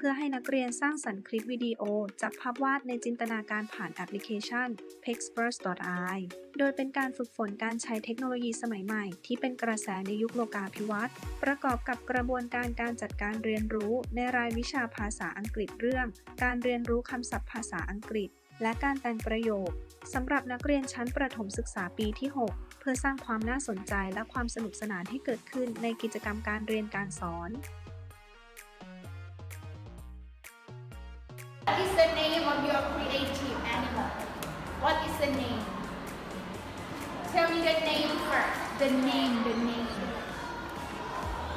พื่อให้นักเรียนสร้างสรรค์คลิปวิดีโอจับภาพวาดในจินตนาการผ่านแอปพลิเคชัน Pexverse.i โดยเป็นการฝึกฝนการใช้เทคโนโลยีสมัยใหม่ ที่เป็นกระแสในยุคโลกาภิวัตน์ประกอบกับกระบวนการการจัดการเรียนรู้ ในรายวิชาภาษาอังกฤษเรื่อง การเรียนรู้คำศัพท์ภาษาอังกฤษ และการแต่งประโยคสำหรับนักเรียนชั้นประถมศึกษาปีที่ 6 เพื่อสร้างความน่าสนใจและความสนุกสนานให้เกิดขึ้นในกิจกรรมการเรียนการสอน What is the name of your creative animal? What is the name? Tell me the name first. The name, the name.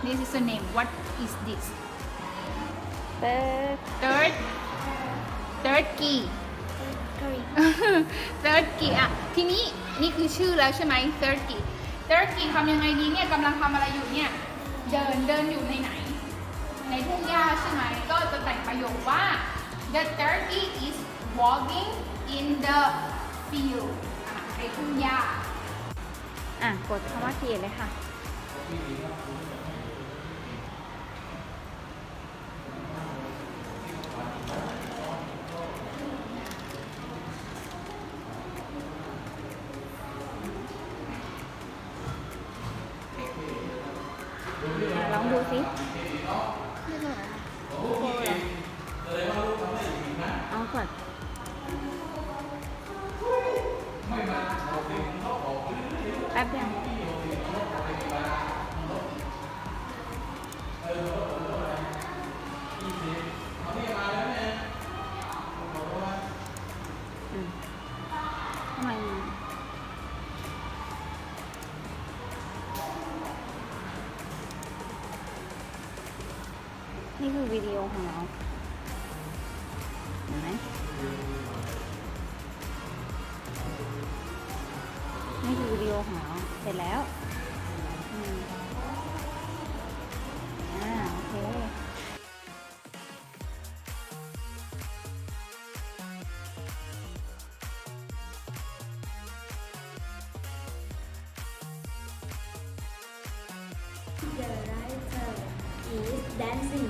This is the name. What is this? เปิด Third. Third key. Third key อะทีนี้นี่คือชื่อแล้วใช่ไหม Third key. Third key ทำยังไงดีเนี่ยกำลังทำอะไรอยู่เนี่ย เดินเดินอยู่ในไหน ในทุ่งหญ้าใช่ไหมก็จะแต่งประโยคว่า the turkey is walking in the field อะในทุ่งหญ้าอะกดคำว่าเขียนเลยค่ะ ลองดูสิเอาก่ อนแป๊บเดียวทำไมนี่คือวิดีโอของเรา ห็นไหมนี่คือวิดีโอของเราเสร็จแล้วอืมอ่าโอเค The writer is dancing.